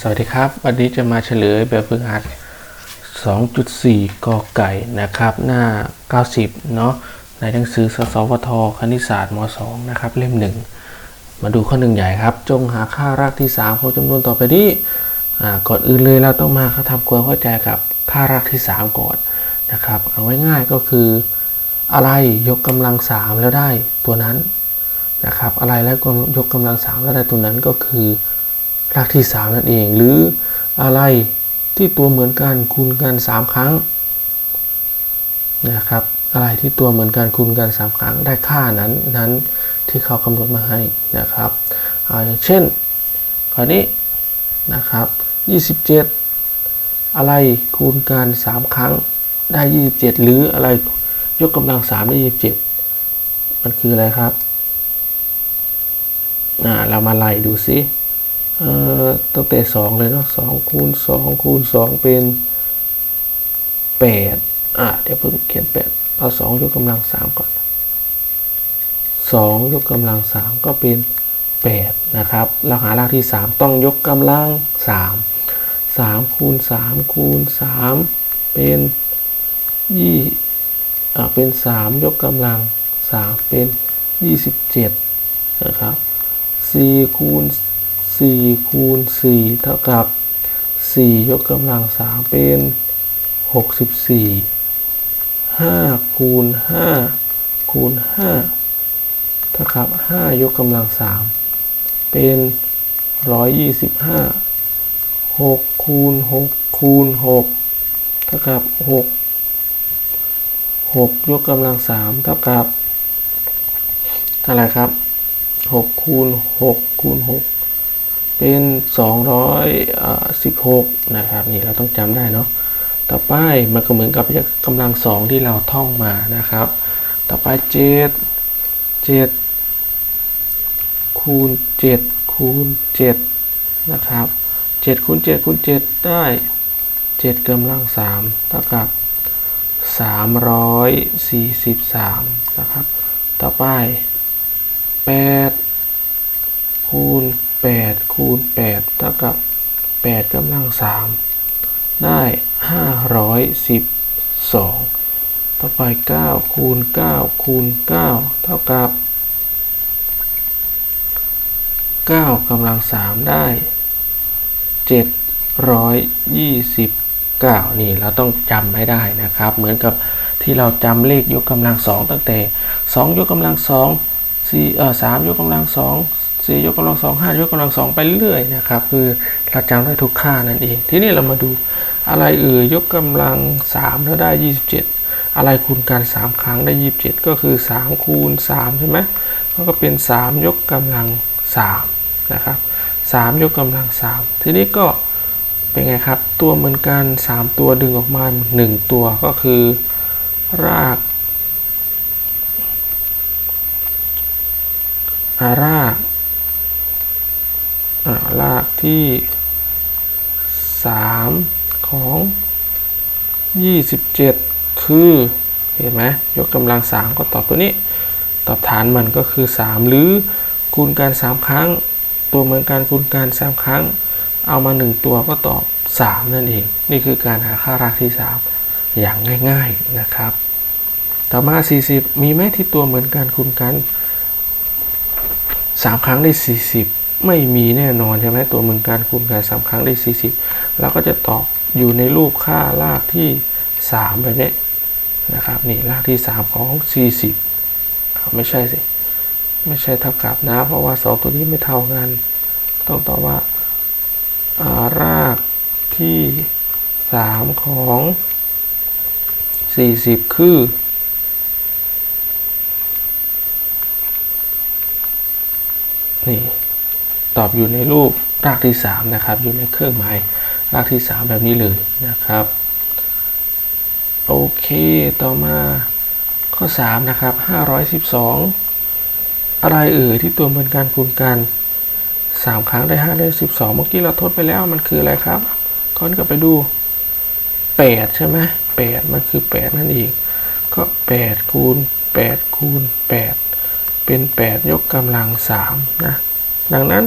สวัสดีครับ วันนี้จะมาเฉลยแบบฝึกหัด 2.4 กอไก่นะครับ หน้า 90 เนาะในหนังสือสสวท คณิตศาสตร์ม 2 นะครับ เล่ม 1 มาดูข้อหนึ่งใหญ่ครับ จงหาค่ารากที่3ของจำนวนต่อไปนี้ก่อนอื่นเลยเราต้องมาทำความเข้าใจกับค่ารากที่ 3 ก่อนนะครับ เอาไว้ง่ายก็คือ อะไรยกกำลัง 3 แล้วได้ตัวนั้นนะครับ อะไรแล้วก็ยกกำลัง 3 แล้วได้ตัวนั้นก็คือ รากที่ 3 นั่นเอง หรืออะไรที่ตัวเหมือนกันคูณกัน 3 ครั้งนะครับ อะไรที่ตัวเหมือนกันคูณกัน 3 ครั้งได้ค่านั้นนั้นที่เขากำหนดมาให้นะครับอาอย่างเช่นข้อนี้นะครับ 27 อะไรคูณกัน 3 ครั้งได้ 27 หรืออะไรยกกำลัง 3 ได้ 27 มันคืออะไรครับอ่าเรามาไล่ดูซิ เอ่อตั้งแต่สองเลยเนาะสองคูณสองคูณสองเป็นแปดอะเดี๋ยวเพิ่งเขียนแปดเอาสองยกกำลังสามก่อนสองยกกำลังสามก็เป็นแปดนะครับเราหารากที่สามต้องยกกำลังสามสามคูณสามคูณสามเป็นยี่อ่าเป็นสามยกกำลังสามเป็นยี่สิบเจ็ดนะครับสี่คูณ 4คูณ4เท่ากับ 4 ยกกำลัง 3 เป็น 64 5คูณ5คูณ5เท่ากับ 5 ยกกำลัง 3 เป็น 125 6คูณ6คูณ6เท่ากับ 6 6 ยกกำลัง 3 เท่ากับเท่าไรครับ 6คูณ6คูณ6 เป็น216นะครับนี่เราต้องจำได้เนาะต่อไปมันก็เหมือนกับกำลังสองที่เราท่องมานะครับ ต่อไป7 7คูณ7คูณ7นะครับ7คูณ7คูณ7ได้7กำลัง3เท่ากับ343นะครับ ต่อไป8คูณ 8 คูณ 8 เท่ากับ 8กำลัง 3 ได้ 512 ต่อไป 9 คูณ 9 คูณ 9 เท่ากับ 9กำลัง 3 ได้ 729 นี่เราต้องจำให้ได้นะครับ เหมือนกับที่เราจำเลขยกกำลัง 2 ตั้งแต่ 2 ยกกำลัง2 4เอ่อ3ยกกำลัง2 4ยกกำลัง2 5ยกกำลัง2ไปเรื่อยนะครับ คือเราจำได้ทุกค่านั่นเอง ทีนี้เรามาดูอะไรเอ่ยยกกำลัง3แล้วได้27อะไรคูณกัน3ครั้งได้27ก็คือ3คูณ3ใช่ไหมมันก็เป็น3ยกกำลัง3นะครับ3ยกกำลัง3ทีนี้ก็เป็นไงครับ ตัวเหมือนกัน 3 ตัวดึงออกมา1ตัวก็คือ รากรากราก ที่ 3 ของ 27 คือเห็นไหมยกกำลัง 3 ก็ตอบตัวนี้ ตอบฐานมันก็คือ 3 หรือคูณกัน3ครั้ง ตัวเหมือนกันคูณกัน3ครั้ง เอามา 1 ตัวก็ตอบ 3 นั่นเอง นี่คือการหาค่ารากที่ 3 อย่างง่าย ๆนะครับ ต่อมา 40 มีไหมที่ตัวเหมือนกันคูณกัน3 ครั้งได้ 40 ไม่มีแน่นอนใช่ไหมตัวเหมือนกันคูณกัน3ครั้งได้ 40 เราก็จะตอบอยู่ในรูปค่ารากที่ 3 แบบนี้นะครับนี่รากที่ 3 ของ 40 ไม่ใช่สิ ไม่ใช่เท่ากับนะ เพราะว่า 2 ตัวนี้ไม่เท่ากัน ต้องตอบว่ารากที่ 3 ของ 40 คือนี่ ตอบอยู่ในรูปรากที่ 3 นะครับ อยู่ในเครื่องหมายรากที่ 3 แบบนี้เลยนะครับ โอเคต่อมาข้อ 3 นะครับ 512 อะไรเอ่ยที่ตัวเหมือนกันคูณกัน 3 ครั้งได้512 เมื่อกี้เราทดไปแล้วมันคืออะไรครับก้อนกลับไปดู 8 ใช่ไหม8 มันคือ 8 นั่นเองก็ 8 คูณ 8 คูณ 8 เป็น 8 ยกกำลัง 3 นะ ดังนั้น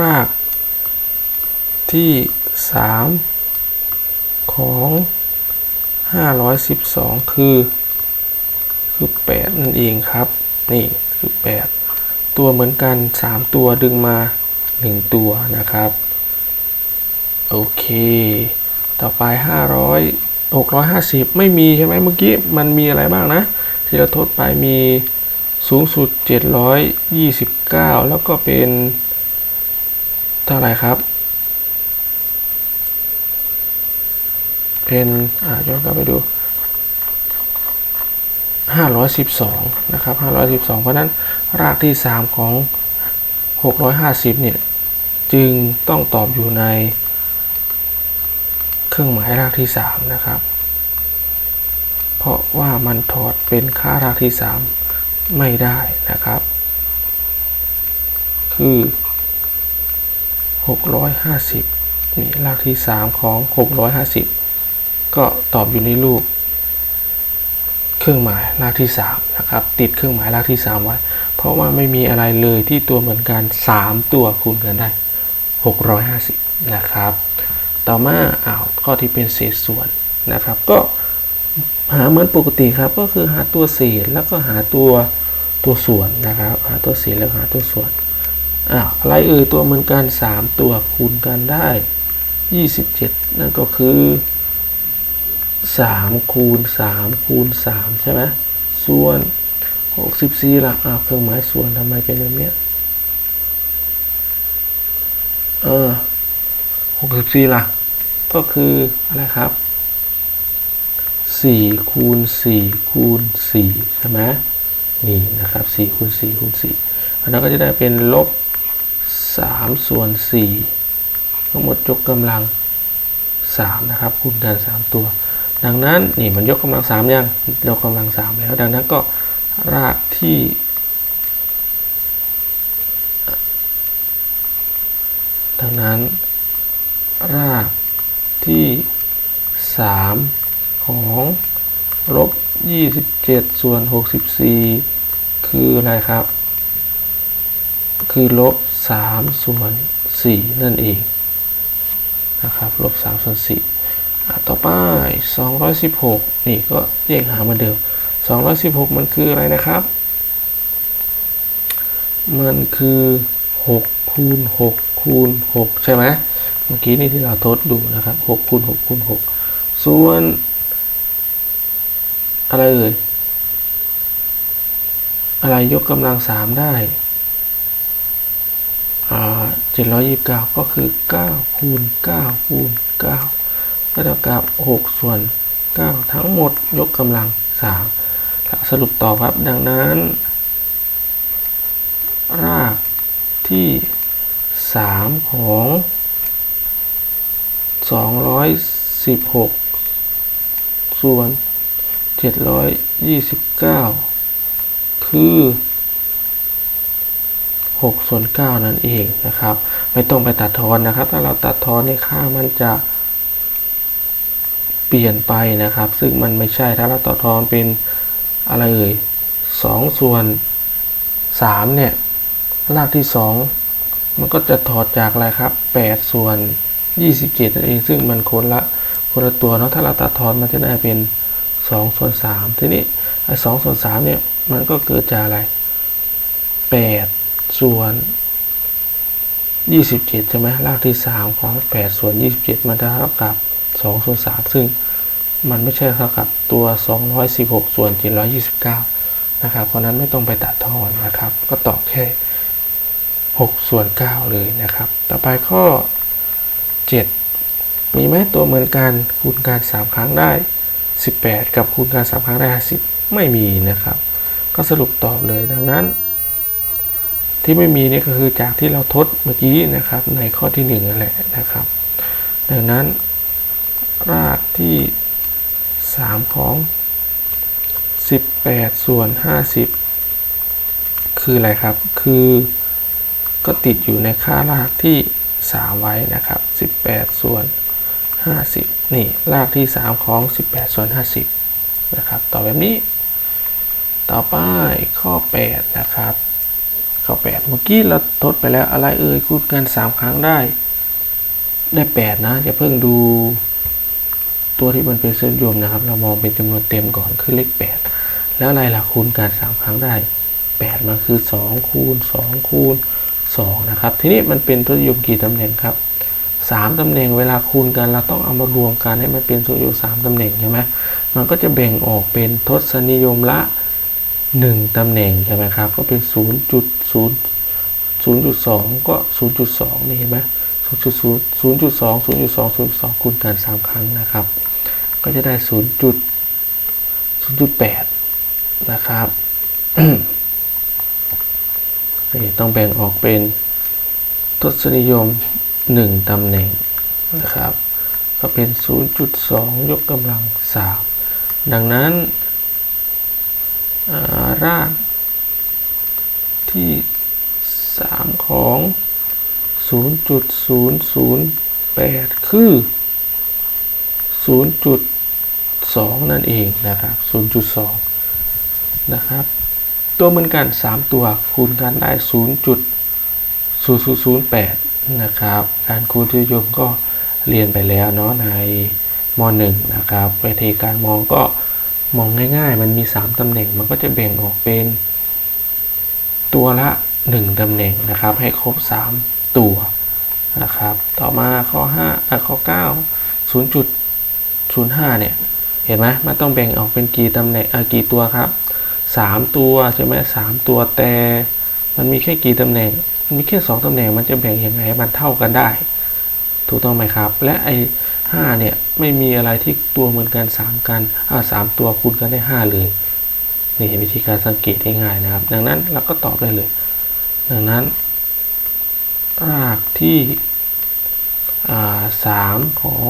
รากที่สามของห้าร้อยสิบสองคือ คือแปดนั่นเองครับ นี่คือแปดตัวเหมือนกันสามตัวดึงมาหนึ่งตัวนะครับ โอเค ต่อไปห้าร้อยหกร้อยห้าสิบไม่มีใช่ไหมเมื่อกี้ มันมีอะไรบ้างนะ ที่เราทดไปมี สูงสุด 729 แล้วก็เป็นเท่าไหร่ครับ เป็นอ่าย้อนกลับไปดู 512 นะครับ 512 เพราะนั้นรากที่ 3 ของ 650 เนี่ย จึงต้องตอบอยู่ในเครื่องหมายรากที่ 3 นะครับ เพราะว่ามันถอดเป็นค่ารากที่ 3 ไม่ได้นะครับ คือ 650 นี่รากที่ 3 ของ 650 ก็ตอบอยู่ในรูป เครื่องหมายรากที่ 3 นะครับ ติดเครื่องหมายรากที่ 3 ไว้ เพราะว่าไม่มีอะไรเลยที่ตัวเหมือนกัน 3 ตัวคูณกันได้ 650 นะครับ ต่อมาอ้าวข้อที่เป็นเศษส่วนนะครับ ก็ หาเหมือนปกติครับก็คือหาตัวเศษแล้วก็หาตัวตัวส่วนนะครับ หาตัวเศษแล้วหาตัวส่วนอ้าอะไรเอ่ยตัวเหมือนกัน 3 ตัวคูณกันได้ 27 นั่นก็คือ3คูณ3คูณ3ใช่ไหมส่วน 64ล่ะอ้าเครื่องหมายส่วนทำไมเป็นแบบนี้เออ64ล่ะก็คืออะไรครับ 4คูณ4คูณ4ใช่ไหมนี่นะครับ4คูณ4คูณ4อันนั้นก็จะได้เป็นลบ3ส่วน4ทั้งหมดยกกำลัง3นะครับคูณกัน3ตัว ดังนั้นนี่มันยกกำลัง3ยังยกกำลัง3แล้ว ดังนั้นก็รากที่ดังนั้นรากที่3 ของลบ 27 ส่วน 64 คืออะไรครับ คือลบ 3 ส่วน 4 นั่นเองนะครับลบ 3 ส่วน4อ่ต่อไป 216 นี่ก็แยกหาเหมือนเดิม 216 มันคืออะไรนะครับ มันคือ 6 คูณ 6 คูณ 6 ใช่ไหมเมื่อกี้นี่ที่เราทดดูนะครับ 6 คูณ 6 คูณ 6 ส่วน อะไรเอ่ยอะไรยกกำลัง3ได้อ่า729ก็คือ9คูณ9คูณ9ก็เท่ากับ6ส่วน9ทั้งหมดยกกำลัง3สรุปต่อครับดังนั้น รากที่3ของ216ส่วน 729 คือ 6 ส่วน 9 นั่นเองนะครับ ไม่ต้องไปตัดทอนนะครับ ถ้าเราตัดทอนในค่ามันจะเปลี่ยนไปนะครับ ซึ่งมันไม่ใช่ถ้าเราตัดทอนเป็นอะไรเอ่ย2ส่วน 3 เนี่ย รากที่ 2 มันก็จะถอดจากอะไรครับ 8 ส่วน 27นั่นเอง ซึ่งมันคนละคนละตัวเนาะถ้าเราตัดทอนมันจะได้เป็น 2 ส่วน 3 ทีนี้ไอ้2ส่วน3เนี่ยมันก็เกิดจากอะไร 8 ส่วน 27 ใช่ไหมรากที่ 3 ของ 8 ส่วน 27 มันจะเท่ากับ 2 ส่วน 3 ซึ่งมันไม่ใช่เท่ากับตัว 216 ส่วน 729 นะครับ เพราะนั้นไม่ต้องไปตัดทอนนะครับ ก็ตอบแค่ 6 ส่วน 9 เลยนะครับ ต่อไปข้อ 7 มีไหมตัวเหมือนกันคูณการ 3 ครั้งได้ 18 กับคูณการ3ครั้งได้50 ไม่มีนะครับ ก็สรุปตอบเลยดังนั้น ที่ไม่มีนี่ก็คือจากที่เราทดเมื่อกี้นะครับ ในข้อที่1นั่นแหละนะครับ ดังนั้น รากที่ 3 ของ 18 ส่วน 50 คืออะไรครับ คือก็ติดอยู่ในค่ารากที่ 3 ไว้นะครับ 18 ส่วน 50 นี่รากที่ 3 ของ 18 ส่วน 50 นะครับต่อแบบนี้ ต่อไปข้อ 8 นะครับ ข้าแปดเมื่อกี้เราทดไปแล้วอะไรเอ่ยคูณกันสามครั้งได้ ได้แปดนะอย่าเพิ่งดูตัวที่มันเป็นเส้นโยมนะครับ เรามองเป็นจำนวนเต็มก่อนคือเลขแปดแล้วอะไรล่ะคูณกันสามครั้งได้แปดมันคือสองคูณสองคูณสองนะครับ ทีนี้มันเป็นทศนิยมกี่ตำแหน่งครับ สามตำแหน่งเวลาคูณกันเราต้องเอามารวมกันให้มันเป็นทศนิยมสามตำแหน่งใช่ไหมมันก็จะแบ่งออกเป็นทศนิยมละหนึ่งตำแหน่งใช่ไหมครับ ก็เป็นศูนย์จุดศูนย์ศูนย์จุดสองก็ศูนย์จุดสองนี่เห็นไหมศูนย์จุดศูนย์จุดสองศูนย์จุดสองศูนย์จุดสองคูณกันสามครั้งนะครับ ก็จะได้ศูนย์จุดศูนย์จุดแปดนะครับต้องแบ่งออกเป็นทศนิยม หนึ่งตำแหน่งนะครับ ก็เป็น 0.2 ยกกำลัง 3 ดังนั้นารากที่ 3 ของ 0.008 คือ 0.2 นั่นเองนะครับ 0.2 นะครับ ตัวเหมือนกัน 3 ตัวคูณกันได้ 0.0008 นะครับ การคูณที่ยมก็เรียนไปแล้วเนาะในม .1 นะครับวิธีการมองก็มองง่ายๆ มันมี 3ตำแหน่งมันก็จะแบ่งออกเป็น ตัวละ 1ตำแหน่งนะครับ ให้ครบ 3 ตัวนะครับ ต่อมาข้อ5อะข้อ 9 0.05 เนี่ย เห็นไหมมันต้องแบ่งออกเป็นกี่ตำแหน่งอะกี่ตัวครับ 3 ตัวใช่ไหมสามตัวแต่มันมีแค่กี่ตำแหน่ง มีแค่2ตำแหน่งมันจะแบ่งยังไงมันเท่ากันได้ ถูกต้องไหมครับ และไอ้ห้าเนี่ยไม่มีอะไรที่ตัวเหมือนกันสามกันอ่าสามตัวคูณกันได้ห้าเลยนี่วิธีการสังเกตง่ายๆนะครับ ดังนั้นเราก็ตอบได้เลย ดังนั้น รากที่สามของ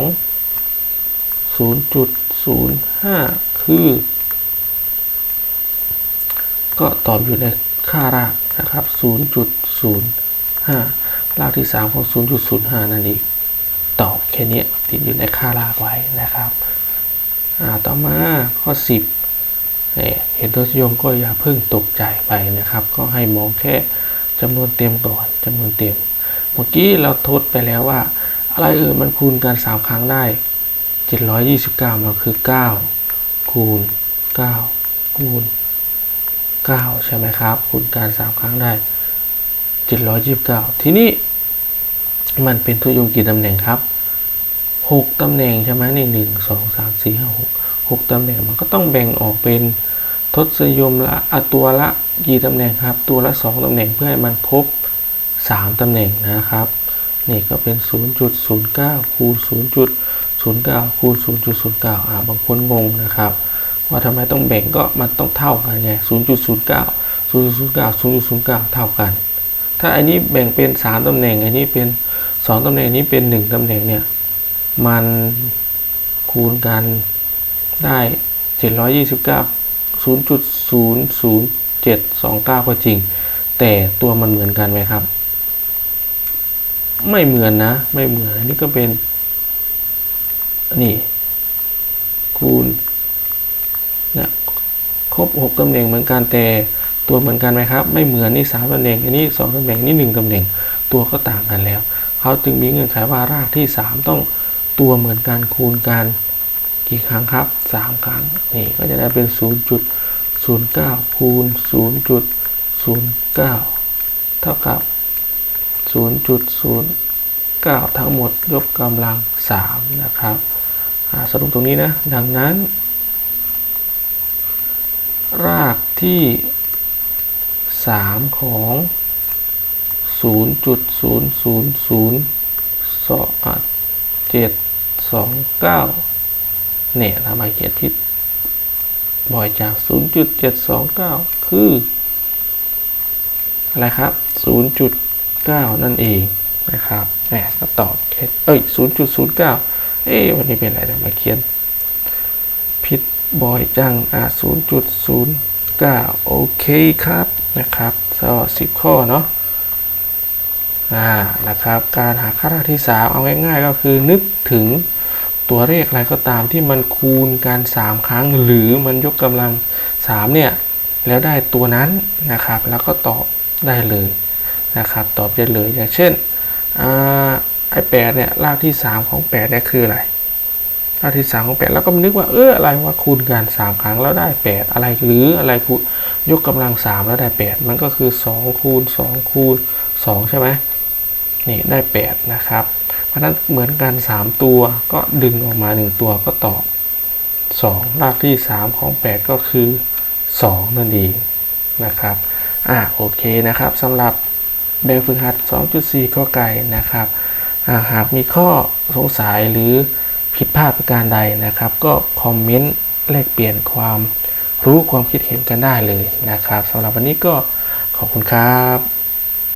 0.05 คือ ก็ตอบอยู่ในค่าราก นะครับ 0.05 รากที่ 3 ของ 0.05 นั่นเองตอบแค่นี้ติดอยู่ในค่ารากไว้นะครับต่อมาข้อ 10เนี่ยเห็นทศนิยมก็อย่าเพิ่งตกใจไปนะครับ ก็ให้มองแค่จำนวนเต็มก่อนจำนวนเต็ม เมื่อกี้เราทดไปแล้วว่า อะไรเอ่ยมันคูณกัน 3 ครั้งได้ 729 มันคือ 9 คูณ 9 คูณ 9 ใช่ไหมครับคูณการ 3 ครั้งได้ 729 ทีนี้มันเป็นทศยมกี่ตำแหน่งครับ 6 ตำแหน่งใช่ไหมนี่หนึ่งสองสามสี่ห้าหกหกตำแหน่งมันก็ต้องแบ่งออกเป็นทศยมละอะตัวละกี่ตำแหน่งครับ ตัวละ 2 ตำแหน่งเพื่อให้มันครบ 3 ตำแหน่งนะครับนี่ก็เป็น 0.09 คูณ 0.09 คูณ 0.09 อ่าบางคนงงนะครับ ว่าทำไมต้องแบ่งก็มันต้องเท่ากันไง0.09 0.09 0.09 เท่ากัน ถ้าอันนี้แบ่งเป็น 3ตำแหน่งอันนี้เป็น 2ตำแหน่งอันนี้เป็น 1ตำแหน่งเนี่ย มันคูณกันได้ 729 0.00729 ก็จริง แต่ตัวมันเหมือนกันไหมครับ ไม่เหมือนนะ ไม่เหมือน อันนี้ก็เป็น นี่ คูณ เนี่ยครบหกตำแหน่งเหมือนกันแต่ตัวเหมือนกันไหมครับ ไม่เหมือนนี่สามตำแหน่งอันนี้สองตำแหน่งนี่หนึ่งตำแหน่งตัวก็ต่างกันแล้ว เขาจึงมีเงื่อนไขว่ารากที่สามต้องตัวเหมือนกันคูณกันกี่ครั้งครับสามครั้งนี่ก็จะได้เป็นศูนย์จุดศูนย์เก้าคูณศูนย์จุดศูนย์เก้าเท่ากับศูนย์จุดศูนย์เก้าทั้งหมดยกกำลังสามนะครับสรุปตรงนี้นะ ดังนั้น รากที่ 3 ของ 0.000729 เนี่ยทำไมเขียนผิด บ่อยจาก 0.729 คือ อะไรครับ 0.9 นั่นเองนะครับแหมก็ตอบเอ้ย 0.09 เอ๊ะวันนี้เป็นอะไรทำไมเขียน บ่อยจังอะ0.09 โอเคครับนะครับก็สิบข้อเนาะอ่านะครับการหาค่าราที่ 3 เอาง่ายๆ ก็คือนึกถึงตัวเลขอะไรก็ตามที่มันคูณกัน 3 ครั้ง หรือมันยกกำลัง 3 เนี่ย แล้วได้ตัวนั้นนะครับ แล้วก็ตอบได้เลยนะครับ ตอบได้เลยอย่างเช่นอ่าไอแปดเนี่ยรากที่สามของแปดเนี่ยคืออะไร รากที่สามของแปดแล้วก็นึกว่าเอออะไรว่าคูณกันสามครั้งแล้วได้แปดอะไรหรืออะไรคูณยกกำลังสามแล้วได้แปดมันก็คือสองคูณสองคูณสองใช่ไหมนี่ได้แปดนะครับ เพราะฉะนั้นเหมือนกันสามตัวก็ดึงออกมาหนึ่งตัวก็ตอบ2รากที่3ของ8ก็คือ2นั่นเองนะครับอ่าโอเคนะครับสำหรับแบบฝึกหัด 2.4 ข้อไก่นะครับอ่าหากมีข้อสงสัยหรือ ผิดพลาดประการใดนะครับ ก็คอมเมนต์แลกเปลี่ยนความรู้ความคิดเห็นกันได้เลยนะครับสำหรับวันนี้ก็ขอบคุณครับ